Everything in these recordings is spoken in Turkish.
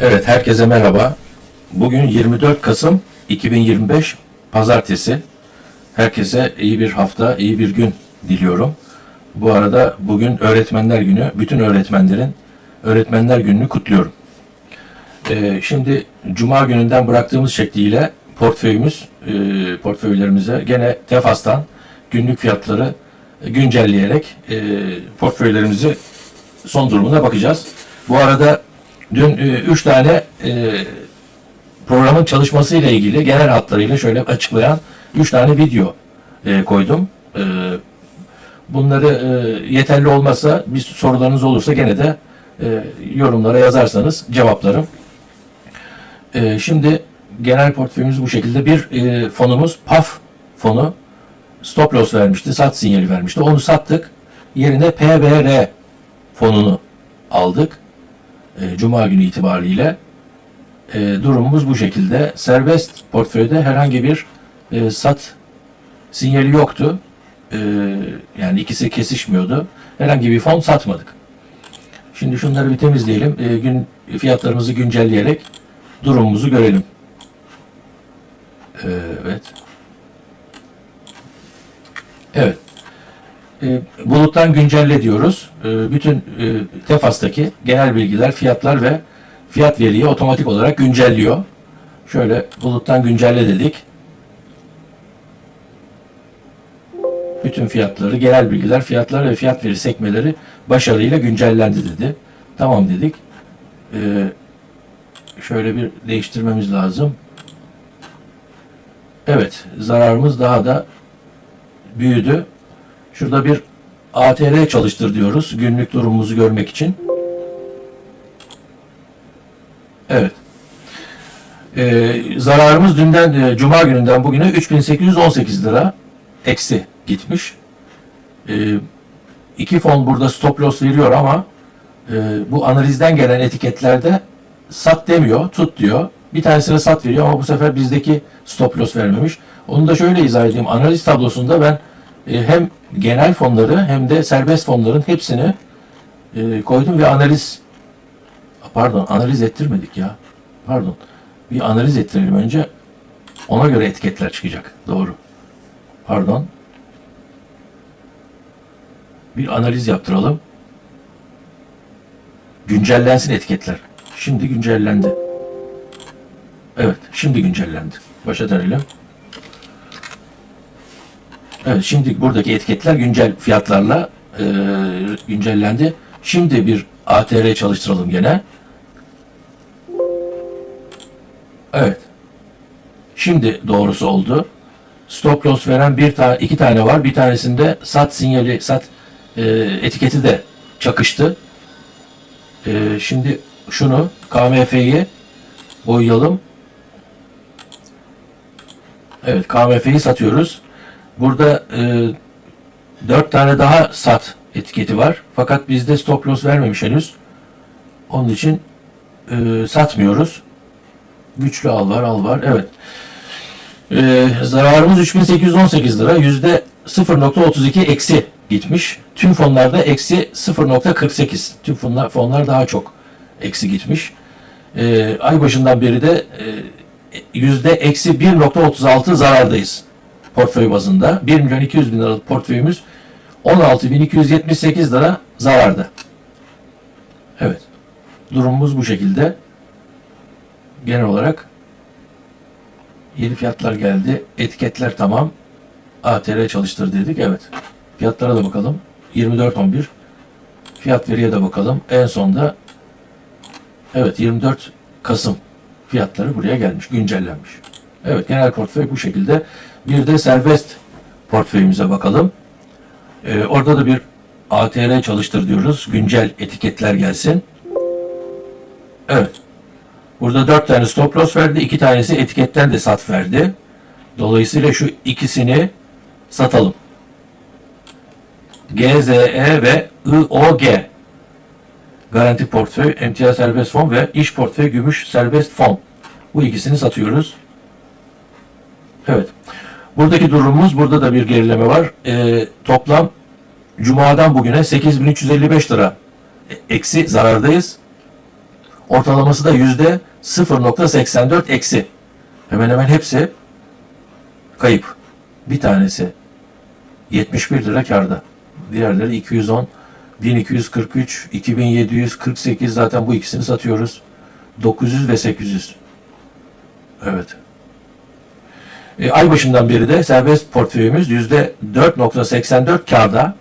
Evet, herkese merhaba. Bugün 24 Kasım 2025 Pazartesi. Herkese iyi bir hafta, iyi bir gün diliyorum. Bu arada bugün Öğretmenler Günü. Bütün öğretmenlerin Öğretmenler Günü'nü kutluyorum. Ee, şimdi Cuma gününden bıraktığımız şekliyle portföyümüz, e, portföylerimize gene Tefas'tan günlük fiyatları güncelleyerek e, portföylerimizi son durumuna bakacağız. Bu arada dün e, üç tane e, programın çalışması ile ilgili genel hatlarıyla şöyle açıklayan üç tane video e, koydum. E, bunları e, yeterli olmazsa bir sorularınız olursa gene de e, yorumlara yazarsanız cevaplarım. E, şimdi genel portföyümüz bu şekilde. Bir e, fonumuz PAF fonu stop loss vermişti, sat sinyali vermişti. Onu sattık. Yerine PBR fonunu aldık. E, Cuma günü itibariyle. E, durumumuz bu şekilde. Serbest portföyde herhangi bir e, sat sinyali yoktu. Yani ikisi kesişmiyordu. Herhangi bir fon satmadık. Şimdi şunları bir temizleyelim. Gün fiyatlarımızı güncelleyerek durumumuzu görelim. E, evet. Evet. E, buluttan güncelle diyoruz. E, bütün e, Tefas'taki genel bilgiler, fiyatlar ve fiyat veriyi otomatik olarak güncelliyor. Şöyle buluttan güncelle dedik. Bütün fiyatları, genel bilgiler, fiyatlar ve fiyat veri sekmeleri başarıyla güncellendi dedi. Tamam dedik. E, şöyle bir değiştirmemiz lazım. Evet, zararımız daha da büyüdü. Şurada bir ATR çalıştır diyoruz günlük durumumuzu görmek için. Evet. Ee, zararımız dünden e, Cuma gününden bugüne 3818 lira eksi gitmiş. Ee, iki fon burada stop loss veriyor ama e, bu analizden gelen etiketlerde sat demiyor, tut diyor. Bir tanesine sat veriyor ama bu sefer bizdeki stop loss vermemiş. Onu da şöyle izah edeyim. Analiz tablosunda ben hem genel fonları hem de serbest fonların hepsini e, koydum ve analiz pardon analiz ettirmedik ya. Pardon. Bir analiz ettirelim önce. Ona göre etiketler çıkacak. Doğru. Pardon. Bir analiz yaptıralım. Güncellensin etiketler. Şimdi güncellendi. Evet, şimdi güncellendi. Başa dönelim. Evet, şimdi buradaki etiketler güncel fiyatlarla e, güncellendi. Şimdi bir ATR çalıştıralım gene. Evet. Şimdi doğrusu oldu. Stop loss veren bir tane, iki tane var. Bir tanesinde sat sinyali, sat e, etiketi de çakıştı. E, şimdi şunu KMF'yi boyayalım. Evet KMF'yi satıyoruz. Burada e, 4 tane daha sat etiketi var. Fakat bizde stop loss vermemiş henüz. Onun için e, satmıyoruz. Güçlü al var, al var. Evet. E, zararımız 3818 lira. Yüzde 0.32 eksi gitmiş. Tüm fonlarda eksi 0.48. Tüm fonlar, fonlar daha çok eksi gitmiş. E, ay başından beri de e, yüzde eksi 1.36 zarardayız portföy bazında. 1 milyon 200 bin liralık portföyümüz 16.278 lira zararda. Evet. Durumumuz bu şekilde. Genel olarak yeni fiyatlar geldi. Etiketler tamam. ATR çalıştır dedik. Evet. Fiyatlara da bakalım. 24.11 Fiyat veriye de bakalım. En sonda evet 24 Kasım fiyatları buraya gelmiş, güncellenmiş. Evet genel portföy bu şekilde. Bir de serbest portföyümüze bakalım. Ee, orada da bir ATR çalıştır diyoruz. Güncel etiketler gelsin. Evet. Burada dört tane stop loss verdi. iki tanesi etiketten de sat verdi. Dolayısıyla şu ikisini satalım. GZE ve IOG Garanti portföy, emtia serbest fon ve iş portföy gümüş serbest fon. Bu ikisini satıyoruz. Evet. Buradaki durumumuz, burada da bir gerileme var. Ee, toplam Cuma'dan bugüne 8355 lira eksi zarardayız. Ortalaması da yüzde 0.84 eksi. Hemen hemen hepsi kayıp. Bir tanesi 71 lira karda. Diğerleri 210, 1243, 2748 zaten bu ikisini satıyoruz. 900 ve 800. Evet. E, ay başından beri de serbest portföyümüz %4.84 karda.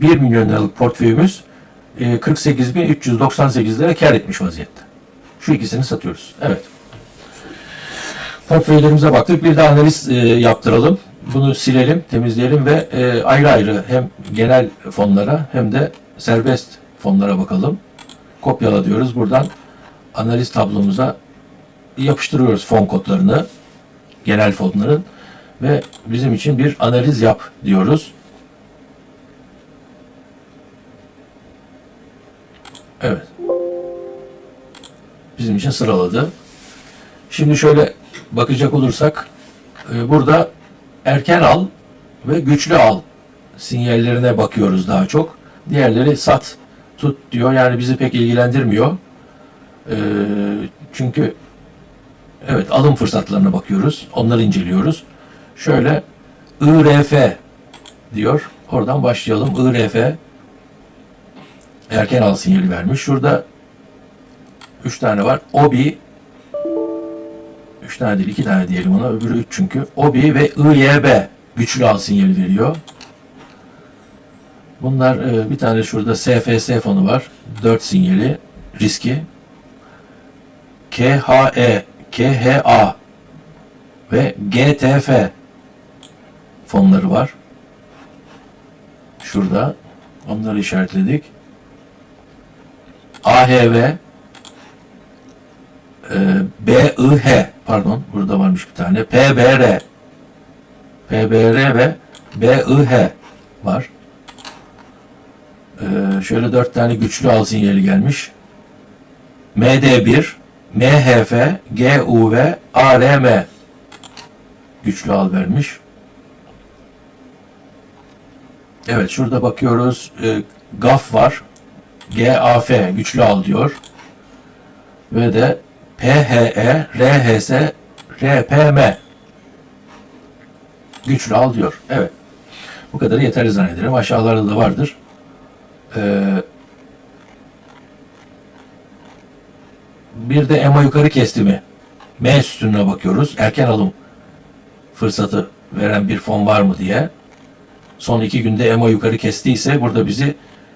1 milyon liralık portföyümüz e, 48.398 lira kar etmiş vaziyette. Şu ikisini satıyoruz. Evet. Portföylerimize baktık. Bir de analiz e, yaptıralım. Bunu silelim, temizleyelim ve e, ayrı ayrı hem genel fonlara hem de serbest fonlara bakalım. Kopyala diyoruz. Buradan analiz tablomuza yapıştırıyoruz fon kodlarını. Genel fonların ve bizim için bir analiz yap diyoruz. Evet. Bizim için sıraladı. Şimdi şöyle bakacak olursak e, burada erken al ve güçlü al sinyallerine bakıyoruz daha çok. Diğerleri sat, tut diyor. Yani bizi pek ilgilendirmiyor. E, çünkü evet alım fırsatlarına bakıyoruz. Onları inceliyoruz. Şöyle IRF diyor. Oradan başlayalım. IRF erken al sinyali vermiş. Şurada 3 tane var. OBI 3 tane değil 2 tane diyelim ona. Öbürü 3 çünkü. OBI ve IYB güçlü al sinyali veriyor. Bunlar e, bir tane şurada SFS fonu var. 4 sinyali riski. KHE, KHA ve GTF fonları var. Şurada. Onları işaretledik. AHV e, BIH pardon burada varmış bir tane PBR PBR ve BIH var. Ee, şöyle dört tane güçlü al sinyali gelmiş. MD1 MHF GUV ARM güçlü al vermiş. Evet şurada bakıyoruz. E, GAF var. GAF güçlü al diyor. Ve de PHE, RHS, RPM güçlü al diyor. Evet. Bu kadarı yeterli zannederim. Aşağılarda da vardır. Ee, bir de EMA yukarı kestimi. M sütununa bakıyoruz. Erken alım fırsatı veren bir fon var mı diye. Son iki günde EMA yukarı kestiyse burada bizi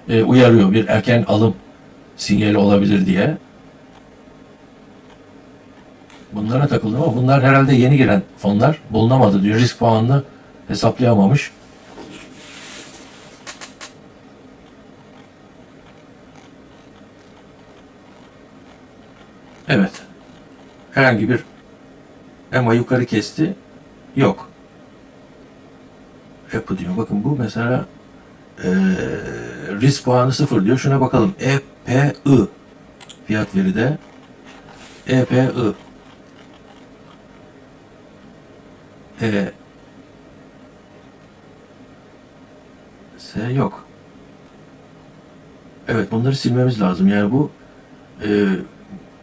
e, uyarıyor. Bir erken alım sinyali olabilir diye. Bunlara takıldım ama bunlar herhalde yeni giren fonlar. Bulunamadı diyor. Risk puanını hesaplayamamış. Evet. Herhangi bir EMA yukarı kesti. Yok. Yapı diyor. Bakın bu mesela eee risk puanı sıfır diyor. Şuna bakalım. EPI fiyat veride EPI E S yok. Evet bunları silmemiz lazım. Yani bu e,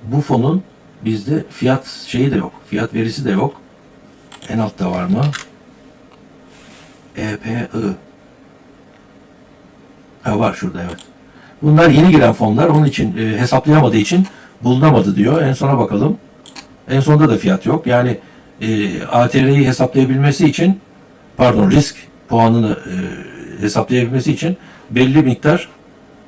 bu fonun bizde fiyat şeyi de yok. Fiyat verisi de yok. En altta var mı? EPI. Ha var şurada evet. Bunlar yeni giren fonlar. Onun için e, hesaplayamadığı için bulunamadı diyor. En sona bakalım. En sonda da fiyat yok. Yani e, ATR'yi hesaplayabilmesi için pardon risk puanını e, hesaplayabilmesi için belli miktar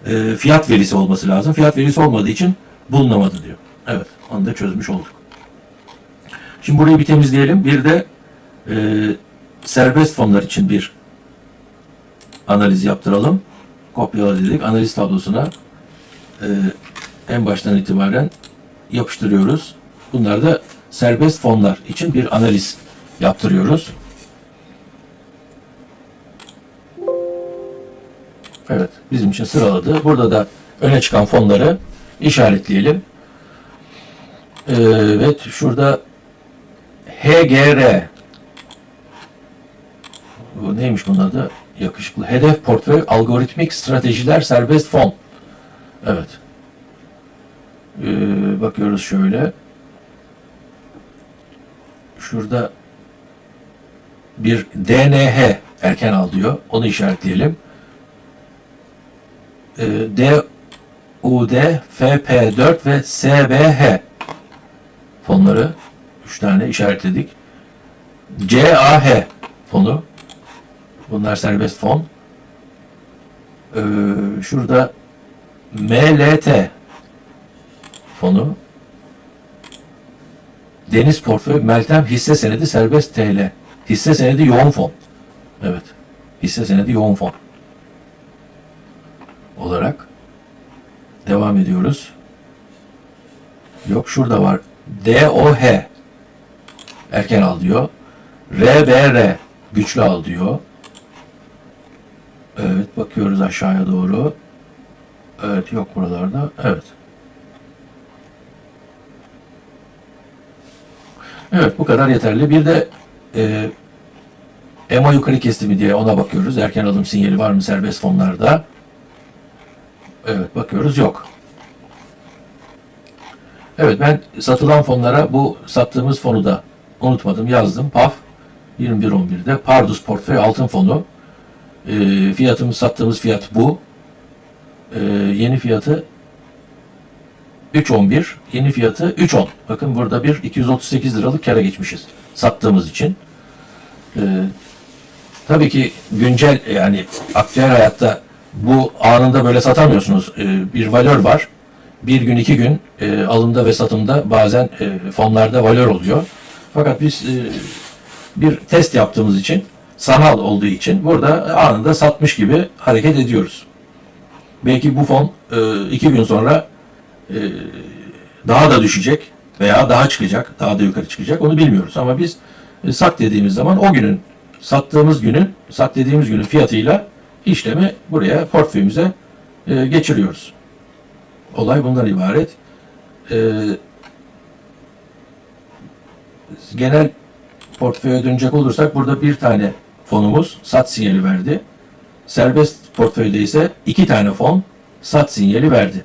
e, fiyat verisi olması lazım. Fiyat verisi olmadığı için bulunamadı diyor. Evet, onu da çözmüş olduk. Şimdi burayı bir temizleyelim. Bir de e, serbest fonlar için bir analiz yaptıralım. Kopyala dedik. Analiz tablosuna e, en baştan itibaren yapıştırıyoruz. Bunlar da serbest fonlar için bir analiz yaptırıyoruz. Evet, bizim için sıraladı. Burada da öne çıkan fonları işaretleyelim. Evet, şurada HGR bu neymiş bunun adı? Yakışıklı. Hedef Portföy Algoritmik Stratejiler Serbest Fon. Evet. Ee, bakıyoruz şöyle. Şurada bir DNH erken al diyor. Onu işaretleyelim. Ee, DUD, FP4 ve SBH fonları 3 tane işaretledik. CAH fonu. Bunlar serbest fon. Ee, şurada MLT fonu. Deniz Portföy Meltem hisse senedi serbest TL. Hisse senedi yoğun fon. Evet. Hisse senedi yoğun fon. Olarak devam ediyoruz. Yok şurada var. DOH erken al diyor. RBR güçlü al diyor. Evet bakıyoruz aşağıya doğru. Evet yok buralarda. Evet. Evet bu kadar yeterli. Bir de e, EMA yukarı kesti mi diye ona bakıyoruz. Erken alım sinyali var mı serbest fonlarda? Evet bakıyoruz yok. Evet ben satılan fonlara bu sattığımız fonu da unutmadım yazdım. PAF 21.11'de Pardus Portföy Altın Fonu. E, fiyatımız sattığımız fiyat bu. E, yeni fiyatı 3.11. Yeni fiyatı 3.10. Bakın burada bir 238 liralık kâra geçmişiz sattığımız için. E, tabii ki güncel yani aktüel hayatta bu anında böyle satamıyorsunuz. E, bir valör var. Bir gün iki gün e, alımda ve satımda bazen e, fonlarda valör oluyor. Fakat biz e, bir test yaptığımız için sanal olduğu için burada anında satmış gibi hareket ediyoruz. Belki bu fon e, iki gün sonra e, daha da düşecek veya daha çıkacak, daha da yukarı çıkacak onu bilmiyoruz. Ama biz e, sat dediğimiz zaman o günün sattığımız günün, sat dediğimiz günün fiyatıyla işlemi buraya portföyümüze e, geçiriyoruz. Olay bundan ibaret. E, genel portföye dönecek olursak burada bir tane fonumuz sat sinyali verdi. Serbest portföyde ise iki tane fon sat sinyali verdi.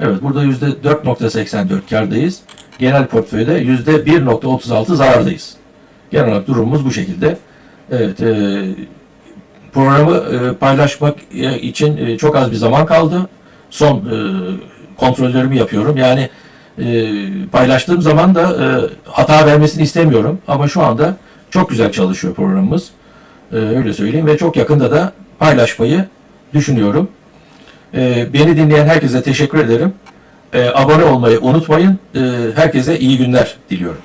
Evet burada yüzde 4.84 kardayız. Genel portföyde yüzde 1.36 zarardayız. Genel olarak durumumuz bu şekilde. Evet e, programı e, paylaşmak e, için e, çok az bir zaman kaldı. Son e, kontrollerimi yapıyorum. Yani e, paylaştığım zaman da e, hata vermesini istemiyorum. Ama şu anda çok güzel çalışıyor programımız. E, öyle söyleyeyim ve çok yakında da paylaşmayı düşünüyorum. E, beni dinleyen herkese teşekkür ederim. E, abone olmayı unutmayın. E, herkese iyi günler diliyorum.